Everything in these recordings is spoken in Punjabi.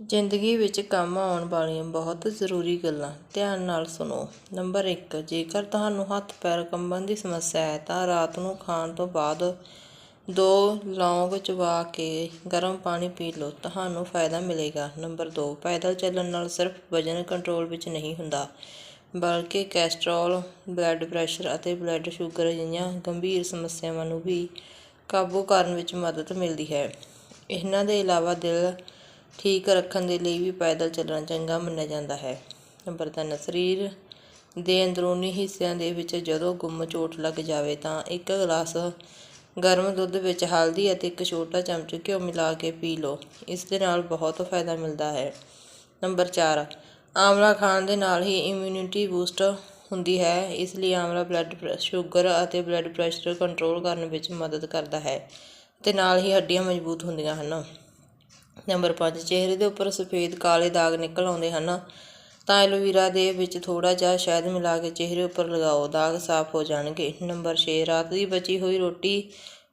ਜ਼ਿੰਦਗੀ ਵਿੱਚ ਕੰਮ ਆਉਣ ਵਾਲੀਆਂ ਬਹੁਤ ਜ਼ਰੂਰੀ ਗੱਲਾਂ। ਧਿਆਨ ਨਾਲ ਸੁਣੋ। ਨੰਬਰ ਇੱਕ, ਜੇਕਰ ਤੁਹਾਨੂੰ ਹੱਥ ਪੈਰ ਕੰਬਣ ਦੀ ਸਮੱਸਿਆ ਹੈ, ਤਾਂ ਰਾਤ ਨੂੰ ਖਾਣ ਤੋਂ ਬਾਅਦ ਦੋ ਲੌਂਗ ਚਬਾ ਕੇ ਗਰਮ ਪਾਣੀ ਪੀ ਲਓ। ਤੁਹਾਨੂੰ ਫਾਇਦਾ ਮਿਲੇਗਾ। ਨੰਬਰ ਦੋ, ਪੈਦਲ ਚੱਲਣ ਨਾਲ ਸਿਰਫ ਵਜ਼ਨ ਕੰਟਰੋਲ ਵਿੱਚ ਨਹੀਂ ਹੁੰਦਾ, ਬਲਕਿ ਕੈਸਟਰੋਲ, ਬਲੱਡ ਪ੍ਰੈਸ਼ਰ ਅਤੇ ਬਲੱਡ ਸ਼ੂਗਰ ਜਿਹੀਆਂ ਗੰਭੀਰ ਸਮੱਸਿਆਵਾਂ ਨੂੰ ਵੀ ਕਾਬੂ ਕਰਨ ਵਿੱਚ ਮਦਦ ਮਿਲਦੀ ਹੈ। ਇਹਨਾਂ ਦੇ ਇਲਾਵਾ ਦਿਲ ਠੀਕ ਰੱਖਣ ਦੇ ਲਈ ਵੀ ਪੈਦਲ ਚੱਲਣਾ ਚੰਗਾ ਮੰਨਿਆ ਜਾਂਦਾ ਹੈ। ਨੰਬਰ ਤਿੰਨ, ਸਰੀਰ ਦੇ ਅੰਦਰੂਨੀ ਹਿੱਸਿਆਂ ਦੇ ਵਿੱਚ ਜਦੋਂ ਗੁੰਮ ਚੋਟ ਲੱਗ ਜਾਵੇ ਤਾਂ ਇੱਕ ਗਲਾਸ ਗਰਮ ਦੁੱਧ ਵਿੱਚ ਹਲਦੀ ਅਤੇ ਇੱਕ ਛੋਟਾ ਚਮਚ ਘਿਓ ਮਿਲਾ ਕੇ ਪੀ ਲਓ। ਇਸ ਦੇ ਨਾਲ ਬਹੁਤ ਫਾਇਦਾ ਮਿਲਦਾ ਹੈ। ਨੰਬਰ 4 ਆਮਲਾ ਖਾਣ ਦੇ ਨਾਲ ਹੀ ਇਮਿਊਨਿਟੀ ਬੂਸਟ ਹੁੰਦੀ ਹੈ। ਇਸ ਲਈ ਆਮਲਾ ਬਲੱਡ ਪ੍ਰੈ- ਸ਼ੂਗਰ ਅਤੇ ਬਲੱਡ ਪ੍ਰੈਸ਼ਰ ਕੰਟਰੋਲ ਕਰਨ ਵਿੱਚ ਮਦਦ ਕਰਦਾ ਹੈ ਤੇ ਨਾਲ ਹੀ ਹੱਡੀਆਂ ਮਜ਼ਬੂਤ ਹੁੰਦੀਆਂ ਹਨ। ਨੰਬਰ 5 ਚਿਹਰੇ ਦੇ ਉੱਪਰ ਸਫੇਦ ਕਾਲੇ ਦਾਗ ਨਿਕਲ ਆਉਂਦੇ ਹਨ। ਤਾਂ ਐਲੋਵੀਰਾ ਦੇ ਵਿੱਚ ਥੋੜਾ ਜਿਹਾ ਸ਼ਹਿਦ ਮਿਲਾ ਕੇ ਚਿਹਰੇ ਉੱਪਰ ਲਗਾਓ, ਦਾਗ ਸਾਫ਼ ਹੋ ਜਾਣਗੇ। ਨੰਬਰ 6 ਰਾਤ ਦੀ ਬਚੀ ਹੋਈ ਰੋਟੀ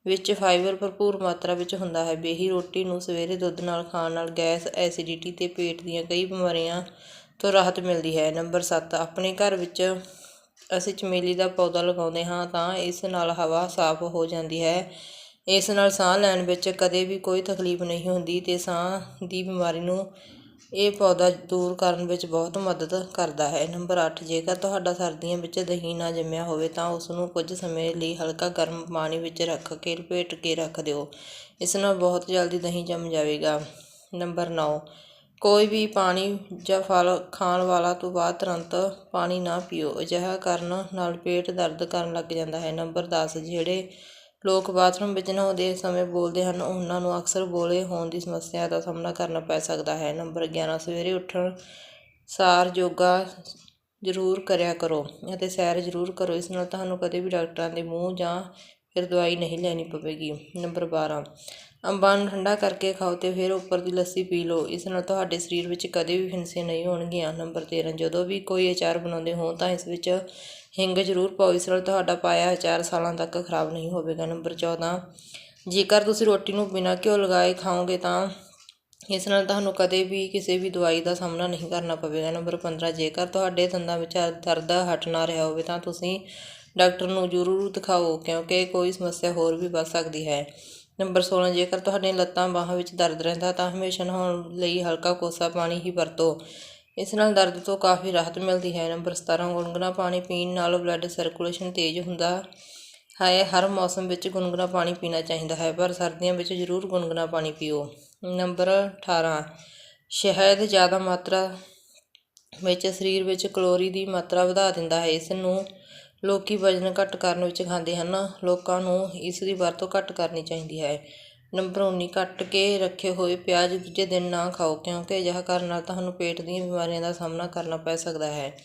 ਵਿੱਚ ਫਾਈਬਰ ਭਰਪੂਰ ਮਾਤਰਾ ਵਿੱਚ ਹੁੰਦਾ ਹੈ। ਬੇਹੀ ਰੋਟੀ ਨੂੰ ਸਵੇਰੇ ਦੁੱਧ ਨਾਲ ਖਾਣ ਨਾਲ ਗੈਸ ਐਸਿਡਿਟੀ ਤੇ ਪੇਟ ਦੀਆਂ ਕਈ ਬਿਮਾਰੀਆਂ ਤੋਂ ਰਾਹਤ ਮਿਲਦੀ ਹੈ। ਨੰਬਰ 7 ਆਪਣੇ ਘਰ ਵਿੱਚ ਅਸੀਂ ਚਮੇਲੀ ਦਾ ਪੌਦਾ ਲਗਾਉਂਦੇ ਹਾਂ ਤਾਂ ਇਸ ਨਾਲ ਹਵਾ ਸਾਫ਼ ਹੋ ਜਾਂਦੀ ਹੈ। ਇਸ ਨਾਲ ਸਾਹ ਲੈਣ ਵਿੱਚ ਕਦੇ ਵੀ ਕੋਈ ਤਕਲੀਫ ਨਹੀਂ ਹੁੰਦੀ ਅਤੇ ਸਾਹ ਦੀ ਬਿਮਾਰੀ ਨੂੰ ਇਹ ਪੌਦਾ ਦੂਰ ਕਰਨ ਵਿੱਚ ਬਹੁਤ ਮਦਦ ਕਰਦਾ ਹੈ। ਨੰਬਰ ਅੱਠ, ਜੇਕਰ ਤੁਹਾਡਾ ਸਰਦੀਆਂ ਵਿੱਚ ਦਹੀਂ ਨਾ ਜੰਮਿਆ ਹੋਵੇ ਤਾਂ ਉਸ ਨੂੰ ਕੁਝ ਸਮੇਂ ਲਈ ਹਲਕਾ ਗਰਮ ਪਾਣੀ ਵਿੱਚ ਰੱਖ ਕੇ ਲਪੇਟ ਕੇ ਰੱਖ ਦਿਓ। ਇਸ ਨਾਲ ਬਹੁਤ ਜਲਦੀ ਦਹੀਂ ਜੰਮ ਜਾਵੇਗਾ। ਨੰਬਰ 9 ਕੋਈ ਵੀ ਪਾਣੀ ਜਾਂ ਫਲ ਖਾਣ ਵਾਲਾ ਤੋਂ ਬਾਅਦ ਤੁਰੰਤ ਪਾਣੀ ਨਾ ਪੀਓ। ਅਜਿਹਾ ਕਰਨ ਨਾਲ ਪੇਟ ਦਰਦ ਕਰਨ ਲੱਗ ਜਾਂਦਾ ਹੈ। ਨੰਬਰ 10 ਜਿਹੜੇ ਲੋਕ ਬਾਥਰੂਮ ਵਿੱਚ ਨਹਾਉਂਦੇ ਸਮੇਂ ਬੋਲਦੇ ਹਨ, ਉਹਨਾਂ ਨੂੰ ਅਕਸਰ ਬੋਲੇ ਹੋਣ ਦੀ ਸਮੱਸਿਆ ਦਾ ਸਾਹਮਣਾ ਕਰਨਾ ਪੈ ਸਕਦਾ ਹੈ। ਨੰਬਰ 11 ਸਵੇਰੇ ਉੱਠਣ, ਸਾਰ ਯੋਗਾ ਜ਼ਰੂਰ ਕਰਿਆ ਕਰੋ ਅਤੇ ਸੈਰ ਜ਼ਰੂਰ ਕਰੋ। ਇਸ ਨਾਲ ਤੁਹਾਨੂੰ ਕਦੇ ਵੀ ਡਾਕਟਰਾਂ ਦੇ ਮੂੰਹ ਜਾਂ ਫਿਰ ਦਵਾਈ ਨਹੀਂ ਲੈਣੀ ਪਵੇਗੀ। ਨੰਬਰ 12 ਅੰਬਾਂ ਨੂੰ ਠੰਡਾ ਕਰਕੇ ਖਾਓ ਅਤੇ ਫਿਰ ਉੱਪਰ ਦੀ ਲੱਸੀ ਪੀ ਲਓ। ਇਸ ਨਾਲ ਤੁਹਾਡੇ ਸਰੀਰ ਵਿੱਚ ਕਦੇ ਵੀ ਫਿੰਸੇ ਨਹੀਂ ਹੋਣਗੀਆਂ। ਨੰਬਰ 13 ਜਦੋਂ ਵੀ ਕੋਈ ਅਚਾਰ ਬਣਾਉਂਦੇ ਹੋ ਤਾਂ ਇਸ ਵਿੱਚ ਹਿੰਗ ਜ਼ਰੂਰ ਪਾਓ। ਇਸ ਨਾਲ ਤੁਹਾਡਾ ਪਾਇਆ ਅਚਾਰ ਸਾਲਾਂ ਤੱਕ ਖਰਾਬ ਨਹੀਂ ਹੋਵੇਗਾ। ਨੰਬਰ 14 ਜੇਕਰ ਤੁਸੀਂ ਰੋਟੀ ਨੂੰ ਬਿਨਾਂ ਘਿਓ ਲਗਾਏ ਖਾਓਗੇ ਤਾਂ ਇਸ ਨਾਲ ਤੁਹਾਨੂੰ ਕਦੇ ਵੀ ਕਿਸੇ ਵੀ ਦਵਾਈ ਦਾ ਸਾਹਮਣਾ ਨਹੀਂ ਕਰਨਾ ਪਵੇਗਾ। ਨੰਬਰ 15 ਜੇਕਰ ਤੁਹਾਡੇ ਦੰਦਾਂ ਵਿੱਚ ਦਰਦ ਹਟ ਨਾ ਰਿਹਾ ਹੋਵੇ ਤਾਂ ਤੁਸੀਂ ਡਾਕਟਰ ਨੂੰ ਜ਼ਰੂਰ ਦਿਖਾਓ, ਕਿਉਂਕਿ ਕੋਈ ਸਮੱਸਿਆ ਹੋਰ ਵੀ ਵੱਧ ਸਕਦੀ ਹੈ। ਨੰਬਰ 16 ਜੇਕਰ ਤੁਹਾਡੀਆਂ ਲੱਤਾਂ ਬਾਹਾਂ ਵਿੱਚ ਦਰਦ ਰਹਿੰਦਾ ਤਾਂ ਹਮੇਸ਼ਾ ਨਹਾਉਣ ਲਈ ਹਲਕਾ ਕੋਸਾ ਪਾਣੀ ਹੀ ਵਰਤੋ। ਇਸ ਨਾਲ ਦਰਦ ਤੋਂ ਕਾਫੀ ਰਾਹਤ ਮਿਲਦੀ ਹੈ। ਨੰਬਰ 17 ਗੁਨਗੁਣਾ ਪਾਣੀ ਪੀਣ ਨਾਲ ਬਲੱਡ ਸਰਕੂਲੇਸ਼ਨ ਤੇਜ਼ ਹੁੰਦਾ ਹੈ। ਹਰ ਮੌਸਮ ਵਿੱਚ ਗੁਨਗੁਣਾ ਪਾਣੀ ਪੀਣਾ ਚਾਹੀਦਾ ਹੈ, ਪਰ ਸਰਦੀਆਂ ਵਿੱਚ ਜ਼ਰੂਰ ਗੁਨਗੁਣਾ ਪਾਣੀ ਪੀਓ। ਨੰਬਰ 18 ਸ਼ਹਿਦ ਜ਼ਿਆਦਾ ਮਾਤਰਾ ਵਿੱਚ ਸਰੀਰ ਵਿੱਚ ਕਲੋਰੀ ਦੀ ਮਾਤਰਾ ਵਧਾ ਦਿੰਦਾ ਹੈ। ਇਸ ਨੂੰ ਲੋਕ ਵਜ਼ਨ ਘੱਟ ਕਰਨ ਵਿੱਚ ਖਾਂਦੇ ਹਨ। ਲੋਕਾਂ ਨੂੰ ਇਸ ਦੀ ਵਰਤੋਂ ਘੱਟ ਕਰਨੀ ਚਾਹੀਦੀ ਹੈ। ਨੰਬਰ 19 ਕੱਟ ਕੇ ਰੱਖੇ ਹੋਏ ਪਿਆਜ਼ ਦੂਜੇ ਦਿਨ ਨਾ ਖਾਓ, ਕਿਉਂਕਿ ਅਜਿਹਾ ਕਰਨ ਨਾਲ ਤੁਹਾਨੂੰ ਪੇਟ ਦੀਆਂ ਬਿਮਾਰੀਆਂ ਦਾ ਸਾਹਮਣਾ ਕਰਨਾ ਪੈ ਸਕਦਾ ਹੈ।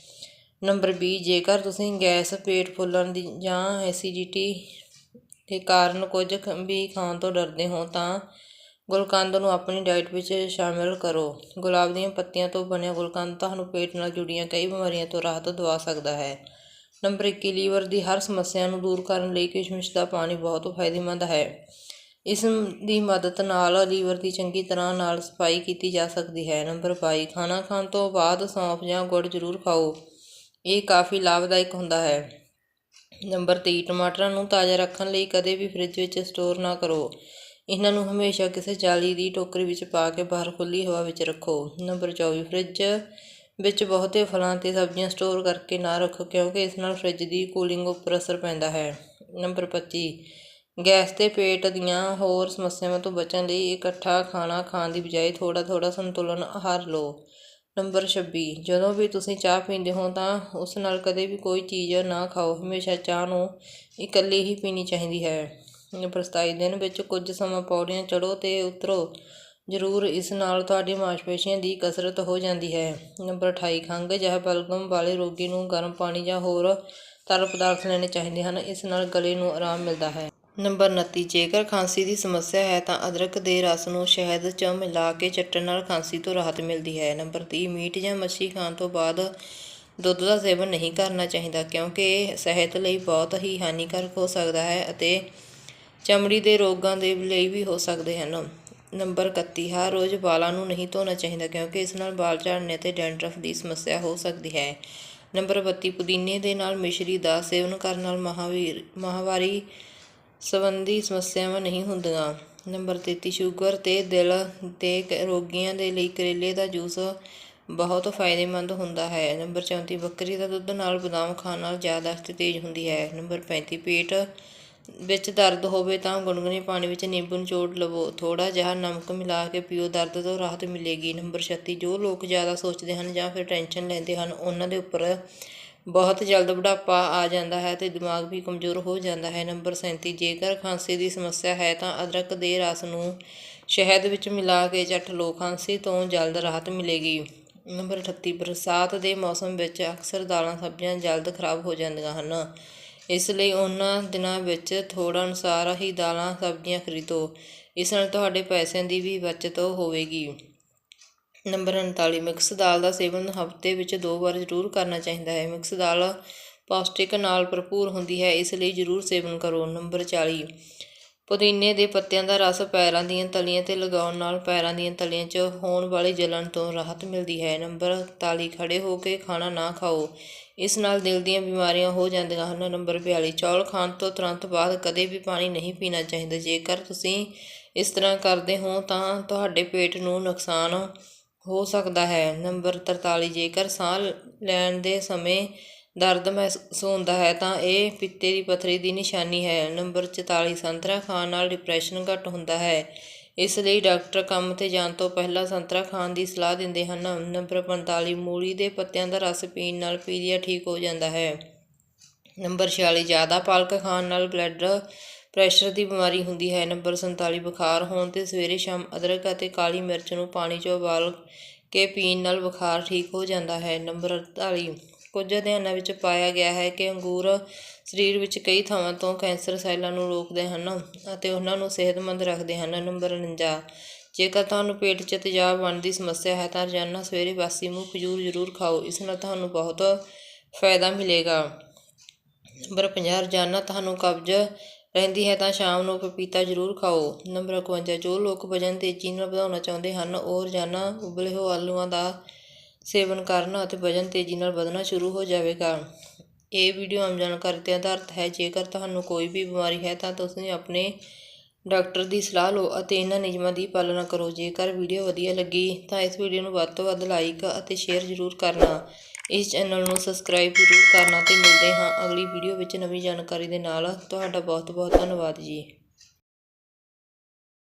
ਨੰਬਰ 20 ਜੇਕਰ ਤੁਸੀਂ ਗੈਸ ਪੇਟ ਫੁੱਲਣ ਦੀ ਜਾਂ ਐਸਿਡਿਟੀ ਦੇ ਕਾਰਨ ਕੁਝ ਵੀ ਖਾਣ ਤੋਂ ਡਰਦੇ ਹੋ, ਤਾਂ ਗੁਲਕੰਦ ਨੂੰ ਆਪਣੀ ਡਾਈਟ ਵਿੱਚ ਸ਼ਾਮਿਲ ਕਰੋ। ਗੁਲਾਬ ਦੀਆਂ ਪੱਤੀਆਂ ਤੋਂ ਬਣਿਆ ਗੁਲਕੰਦ ਤੁਹਾਨੂੰ ਪੇਟ ਨਾਲ ਜੁੜੀਆਂ ਕਈ ਬਿਮਾਰੀਆਂ ਤੋਂ ਰਾਹਤ ਦਵਾ ਸਕਦਾ ਹੈ। ਨੰਬਰ 21 ਲੀਵਰ ਦੀ ਹਰ ਸਮੱਸਿਆ ਨੂੰ ਦੂਰ ਕਰਨ ਲਈ ਕਿਸ਼ਮਿਸ਼ ਦਾ ਪਾਣੀ ਬਹੁਤ ਫਾਇਦੇਮੰਦ ਹੈ। ਇਸ ਦੀ ਮਦਦ ਨਾਲ ਲੀਵਰ ਦੀ ਚੰਗੀ ਤਰ੍ਹਾਂ ਨਾਲ ਸਫ਼ਾਈ ਕੀਤੀ ਜਾ ਸਕਦੀ ਹੈ। ਨੰਬਰ 22 ਖਾਣਾ ਖਾਣ ਤੋਂ ਬਾਅਦ ਸੌਂਫ ਜਾਂ ਗੁੜ ਜ਼ਰੂਰ ਖਾਓ। ਇਹ ਕਾਫੀ ਲਾਭਦਾਇਕ ਹੁੰਦਾ ਹੈ। ਨੰਬਰ 23 ਟਮਾਟਰਾਂ ਨੂੰ ਤਾਜ਼ਾ ਰੱਖਣ ਲਈ ਕਦੇ ਵੀ ਫ੍ਰਿਜ ਵਿੱਚ ਸਟੋਰ ਨਾ ਕਰੋ। ਇਹਨਾਂ ਨੂੰ ਹਮੇਸ਼ਾ ਕਿਸੇ ਜਾਲੀ ਦੀ ਟੋਕਰੀ ਵਿੱਚ ਪਾ ਕੇ ਬਾਹਰ ਖੁੱਲੀ ਹਵਾ ਵਿੱਚ ਰੱਖੋ। ਨੰਬਰ 24 ਫ੍ਰਿਜ ਵਿੱਚ ਬਹੁਤੇ ਫਲਾਂ ਅਤੇ ਸਬਜ਼ੀਆਂ ਸਟੋਰ ਕਰਕੇ ਨਾ ਰੱਖੋ, ਕਿਉਂਕਿ ਇਸ ਨਾਲ ਫਰਿੱਜ ਦੀ ਕੂਲਿੰਗ ਉੱਪਰ ਅਸਰ ਪੈਂਦਾ ਹੈ। ਨੰਬਰ 25 ਗੈਸ ਤੇ ਪੇਟ ਦੀਆਂ ਹੋਰ ਸਮੱਸਿਆਵਾਂ ਤੋਂ ਬਚਣ ਲਈ ਇਕੱਠਾ ਖਾਣਾ ਖਾਣ ਦੀ ਬਜਾਏ ਥੋੜਾ ਥੋੜਾ ਸੰਤੁਲਨ ਆਹਾਰ ਲਓ। ਨੰਬਰ 26 ਜਦੋਂ ਵੀ ਤੁਸੀਂ ਚਾਹ ਪੀਂਦੇ ਹੋ ਤਾਂ ਉਸ ਨਾਲ ਕਦੇ ਵੀ ਕੋਈ ਚੀਜ਼ ਨਾ ਖਾਓ। ਹਮੇਸ਼ਾ ਚਾਹ ਨੂੰ ਇਕੱਲੀ ਹੀ ਪੀਣੀ ਚਾਹੀਦੀ ਹੈ। ਨੰਬਰ 27 ਦਿਨ ਵਿੱਚ ਕੁਝ ਸਮਾਂ ਪੌੜੀਆਂ ਚੜ੍ਹੋ ਤੇ ਉਤਰੋ। ਜ਼ਰੂਰ ਇਸ ਨਾਲ ਤੁਹਾਡੀ ਮਾਸਪੇਸ਼ੀਆਂ ਦੀ ਕਸਰਤ ਹੋ ਜਾਂਦੀ ਹੈ। ਨੰਬਰ 28 ਖੰਘ ਜਾਂ ਬਲਗਮ ਵਾਲੇ ਰੋਗੀ ਨੂੰ ਗਰਮ ਪਾਣੀ ਜਾਂ ਹੋਰ ਤਰਲ ਪਦਾਰਥ ਲੈਣੇ ਚਾਹੀਦੇ ਹਨ, ਇਸ ਨਾਲ ਗਲੇ ਨੂੰ ਆਰਾਮ ਮਿਲਦਾ ਹੈ। ਨੰਬਰ 29 ਜੇਕਰ ਖਾਂਸੀ ਦੀ ਸਮੱਸਿਆ ਹੈ ਤਾਂ ਅਦਰਕ ਦੇ ਰਸ ਨੂੰ ਸ਼ਹਿਦ 'ਚ ਮਿਲਾ ਕੇ ਚੱਟਣ ਨਾਲ ਖਾਂਸੀ ਤੋਂ ਰਾਹਤ ਮਿਲਦੀ ਹੈ। ਨੰਬਰ 30 ਮੀਟ ਜਾਂ ਮੱਛੀ ਖਾਣ ਤੋਂ ਬਾਅਦ ਦੁੱਧ ਦਾ ਸੇਵਨ ਨਹੀਂ ਕਰਨਾ ਚਾਹੀਦਾ, ਕਿਉਂਕਿ ਇਹ ਸਿਹਤ ਲਈ ਬਹੁਤ ਹੀ ਹਾਨੀਕਾਰਕ ਹੋ ਸਕਦਾ ਹੈ ਅਤੇ ਚਮੜੀ ਦੇ ਰੋਗਾਂ ਦੇ ਲਈ ਵੀ ਹੋ ਸਕਦੇ ਹਨ। ਨੰਬਰ 31 ਹਰ ਰੋਜ਼ ਵਾਲਾਂ ਨੂੰ ਨਹੀਂ ਧੋਣਾ ਚਾਹੀਦਾ ਕਿਉਂਕਿ ਇਸ ਨਾਲ ਵਾਲ ਝੜਨੇ ਅਤੇ ਡੈਂਡਰਫ ਦੀ ਸਮੱਸਿਆ ਹੋ ਸਕਦੀ ਹੈ। ਨੰਬਰ 32 ਪੁਦੀਨੇ ਦੇ ਨਾਲ ਮਿਸ਼ਰੀ ਦਾ ਸੇਵਨ ਕਰਨ ਨਾਲ ਮਹਾਵੀਰ, ਮਾਹਵਾਰੀ ਸੰਬੰਧੀ ਸਮੱਸਿਆਵਾਂ ਨਹੀਂ ਹੁੰਦੀਆਂ। ਨੰਬਰ 33 ਸ਼ੂਗਰ ਤੇ ਦਿਲ ਦੇ ਰੋਗੀਆਂ ਦੇ ਲਈ ਕਰੇਲੇ ਦਾ ਜੂਸ ਬਹੁਤ ਫਾਇਦੇਮੰਦ ਹੁੰਦਾ ਹੈ। ਨੰਬਰ 34 ਬੱਕਰੀ ਦਾ ਦੁੱਧ ਨਾਲ ਬਦਾਮ ਖਾਣ ਨਾਲ ਜ਼ਿਆਦਾ ਤੇਜ਼ ਹੁੰਦੀ ਹੈ। ਨੰਬਰ 35 ਪੇਟ ਵਿੱਚ ਦਰਦ ਹੋਵੇ ਤਾਂ ਗੁਨਗੁਨੇ ਪਾਣੀ ਵਿੱਚ ਨਿੰਬੂ ਨਿਚੋੜ ਲਵੋ। ਥੋੜ੍ਹਾ ਜਿਹਾ ਨਮਕ ਮਿਲਾ ਕੇ ਪੀਓ, ਦਰਦ ਤੋਂ ਰਾਹਤ ਮਿਲੇਗੀ। ਨੰਬਰ 36 ਜੋ ਲੋਕ ਜ਼ਿਆਦਾ ਸੋਚਦੇ ਹਨ ਜਾਂ ਫਿਰ ਟੈਨਸ਼ਨ ਲੈਂਦੇ ਹਨ, ਉਹਨਾਂ ਦੇ ਉੱਪਰ ਬਹੁਤ ਜਲਦ ਬੁਢਾਪਾ ਆ ਜਾਂਦਾ ਹੈ ਤੇ ਦਿਮਾਗ ਵੀ ਕਮਜ਼ੋਰ ਹੋ ਜਾਂਦਾ ਹੈ। ਨੰਬਰ 37 ਜੇਕਰ ਖਾਂਸੀ ਦੀ ਸਮੱਸਿਆ ਹੈ ਤਾਂ ਅਦਰਕ ਦੇ ਰਸ ਨੂੰ ਸ਼ਹਿਦ ਵਿੱਚ ਮਿਲਾ ਕੇ ਚੱਟ ਲਓ। ਖਾਂਸੀ ਤੋਂ ਜਲਦ ਰਾਹਤ ਮਿਲੇਗੀ। ਨੰਬਰ 38 ਬਰਸਾਤ ਦੇ ਮੌਸਮ ਵਿੱਚ ਅਕਸਰ ਦਾਲਾਂ ਸਬਜ਼ੀਆਂ ਜਲਦ ਖਰਾਬ ਹੋ ਜਾਂਦੀਆਂ ਹਨ। ਇਸ ਲਈ ਉਹਨਾਂ ਦਿਨਾਂ ਵਿੱਚ ਥੋੜ੍ਹਾ ਅਨੁਸਾਰ ਹੀ ਦਾਲਾਂ, ਸਬਜ਼ੀਆਂ ਖਰੀਦੋ। ਇਸ ਨਾਲ ਤੁਹਾਡੇ ਪੈਸਿਆਂ ਦੀ ਵੀ ਬਚਤ ਹੋਵੇਗੀ। ਨੰਬਰ 39 ਮਿਕਸ ਦਾਲ ਦਾ ਸੇਵਨ ਹਫ਼ਤੇ ਵਿੱਚ ਦੋ ਵਾਰ ਜ਼ਰੂਰ ਕਰਨਾ ਚਾਹੀਦਾ ਹੈ। ਮਿਕਸ ਦਾਲ ਪੌਸ਼ਟਿਕ ਨਾਲ ਭਰਪੂਰ ਹੁੰਦੀ ਹੈ, ਇਸ ਲਈ ਜ਼ਰੂਰ ਸੇਵਨ ਕਰੋ। ਨੰਬਰ 40 ਪੁਦੀਨੇ ਦੇ ਪੱਤਿਆਂ ਦਾ ਰਸ ਪੈਰਾਂ ਦੀਆਂ ਤਲੀਆਂ ਤੇ ਲਗਾਉਣ ਨਾਲ ਪੈਰਾਂ ਦੀਆਂ ਤਲੀਆਂ 'ਚ ਹੋਣ ਵਾਲੀ ਜਲਣ ਤੋਂ ਰਾਹਤ ਮਿਲਦੀ ਹੈ। ਨੰਬਰ 41 ਖੜੇ ਹੋ ਕੇ ਖਾਣਾ ਨਾ ਖਾਓ। ਇਸ ਨਾਲ ਦਿਲ ਦੀਆਂ ਬਿਮਾਰੀਆਂ ਹੋ ਜਾਂਦੀਆਂ ਹਨ। ਨੰਬਰ 42 ਚੌਲ ਖਾਣ ਤੋਂ ਤੁਰੰਤ ਬਾਅਦ ਕਦੇ ਵੀ ਪਾਣੀ ਨਹੀਂ ਪੀਣਾ ਚਾਹੀਦਾ। ਜੇਕਰ ਤੁਸੀਂ ਇਸ ਤਰ੍ਹਾਂ ਕਰਦੇ ਹੋ ਤਾਂ ਤੁਹਾਡੇ ਪੇਟ ਨੂੰ ਨੁਕਸਾਨ ਹੋ ਸਕਦਾ ਹੈ। ਨੰਬਰ 43 ਜੇਕਰ ਸਾਹ ਲੈਣ ਦੇ ਸਮੇਂ ਦਰਦ ਮਹਿਸੂਸ ਹੁੰਦਾ ਹੈ ਤਾਂ ਇਹ ਪਿੱਤੇ ਦੀ ਪੱਥਰੀ ਦੀ ਨਿਸ਼ਾਨੀ ਹੈ। ਨੰਬਰ 44 ਸੰਤਰਾ ਖਾਣ ਨਾਲ ਡਿਪਰੈਸ਼ਨ ਘੱਟ ਹੁੰਦਾ ਹੈ। ਇਸ ਲਈ ਡਾਕਟਰ ਕੰਮ ਤੇ ਜਾਣ ਤੋਂ ਪਹਿਲਾਂ ਸੰਤਰਾ ਖਾਣ ਦੀ ਸਲਾਹ ਦਿੰਦੇ ਹਨ। ਨੰਬਰ 45 ਮੂਲੀ ਦੇ ਪੱਤਿਆਂ ਦਾ ਰਸ ਪੀਣ ਨਾਲ ਪੀਲੀਆ ਠੀਕ ਹੋ ਜਾਂਦਾ ਹੈ। ਨੰਬਰ 46 ਜ਼ਿਆਦਾ ਪਾਲਕ ਖਾਣ ਨਾਲ ਬਲੱਡ ਪ੍ਰੈਸ਼ਰ ਦੀ ਬਿਮਾਰੀ ਹੁੰਦੀ ਹੈ। ਨੰਬਰ 47 ਬੁਖਾਰ ਹੋਣ ਤੇ ਸਵੇਰੇ ਸ਼ਾਮ ਅਦਰਕ ਅਤੇ ਕਾਲੀ ਮਿਰਚ ਨੂੰ ਪਾਣੀ 'ਚ ਉਬਾਲ ਕੇ ਪੀਣ ਨਾਲ ਬੁਖਾਰ ਠੀਕ ਹੋ ਜਾਂਦਾ ਹੈ। ਨੰਬਰ 48 ਕੁਝ ਅਧਿਐਨਾਂ ਵਿੱਚ ਪਾਇਆ ਗਿਆ ਹੈ ਕਿ ਅੰਗੂਰ ਸਰੀਰ ਵਿੱਚ ਕਈ ਥਾਵਾਂ ਤੋਂ ਕੈਂਸਰ ਸੈੱਲਾਂ ਨੂੰ ਰੋਕਦੇ ਹਨ ਅਤੇ ਉਹਨਾਂ ਨੂੰ ਸਿਹਤਮੰਦ ਰੱਖਦੇ ਹਨ। ਨੰਬਰ 49 ਜੇਕਰ ਤੁਹਾਨੂੰ ਪੇਟ 'ਚ ਤੇਜ਼ਾਬ ਬਣਨ ਦੀ ਸਮੱਸਿਆ ਹੈ ਤਾਂ ਰੋਜ਼ਾਨਾ ਸਵੇਰੇ ਬਾਸੀ ਮੂੰਹ ਖਜੂਰ ਜ਼ਰੂਰ ਖਾਓ, ਇਸ ਨਾਲ ਤੁਹਾਨੂੰ ਬਹੁਤ ਫਾਇਦਾ ਮਿਲੇਗਾ। ਨੰਬਰ 50 ਰੋਜ਼ਾਨਾ ਤੁਹਾਨੂੰ ਕਬਜ਼ ਰਹਿੰਦੀ ਹੈ ਤਾਂ ਸ਼ਾਮ ਨੂੰ ਪਪੀਤਾ ਜ਼ਰੂਰ ਖਾਓ। ਨੰਬਰ 51 ਜੋ ਲੋਕ ਵਜਨ ਤੇਜ਼ੀ ਨਾਲ ਵਧਾਉਣਾ ਚਾਹੁੰਦੇ ਹਨ, ਉਹ ਰੋਜ਼ਾਨਾ ਉਬਲੇ ਹੋਏ ਆਲੂਆਂ ਦਾ ਸੇਵਨ ਕਰਨ ਅਤੇ ਵਜਨ ਤੇਜ਼ੀ ਨਾਲ ਵਧਣਾ ਸ਼ੁਰੂ ਹੋ ਜਾਵੇਗਾ ਇਹ ਵੀਡੀਓ ਆਮ ਜਾਣਕਾਰੀ ਤੇ ਆਧਾਰਿਤ ਹੈ। ਜੇਕਰ ਤੁਹਾਨੂੰ ਕੋਈ ਵੀ ਬਿਮਾਰੀ ਹੈ ਤਾਂ ਤੁਸੀਂ ਆਪਣੇ ਡਾਕਟਰ ਦੀ ਸਲਾਹ ਲਓ ਅਤੇ ਇਹਨਾਂ ਨਿਯਮਾਂ ਦੀ ਪਾਲਣਾ ਕਰੋ। ਜੇਕਰ ਵੀਡੀਓ ਵਧੀਆ ਲੱਗੀ ਤਾਂ ਇਸ ਵੀਡੀਓ ਨੂੰ ਵੱਧ ਤੋਂ ਵੱਧ ਲਾਈਕ ਅਤੇ ਸ਼ੇਅਰ ਜ਼ਰੂਰ ਕਰਨਾ। ਇਸ ਚੈਨਲ ਨੂੰ ਸਬਸਕ੍ਰਾਈਬ ਜ਼ਰੂਰ ਕਰਨਾ ਤੇ ਮਿਲਦੇ ਹਾਂ ਅਗਲੀ ਵੀਡੀਓ ਵਿੱਚ ਨਵੀਂ ਜਾਣਕਾਰੀ ਦੇ ਨਾਲ। ਤੁਹਾਡਾ ਬਹੁਤ ਬਹੁਤ ਧੰਨਵਾਦ ਜੀ।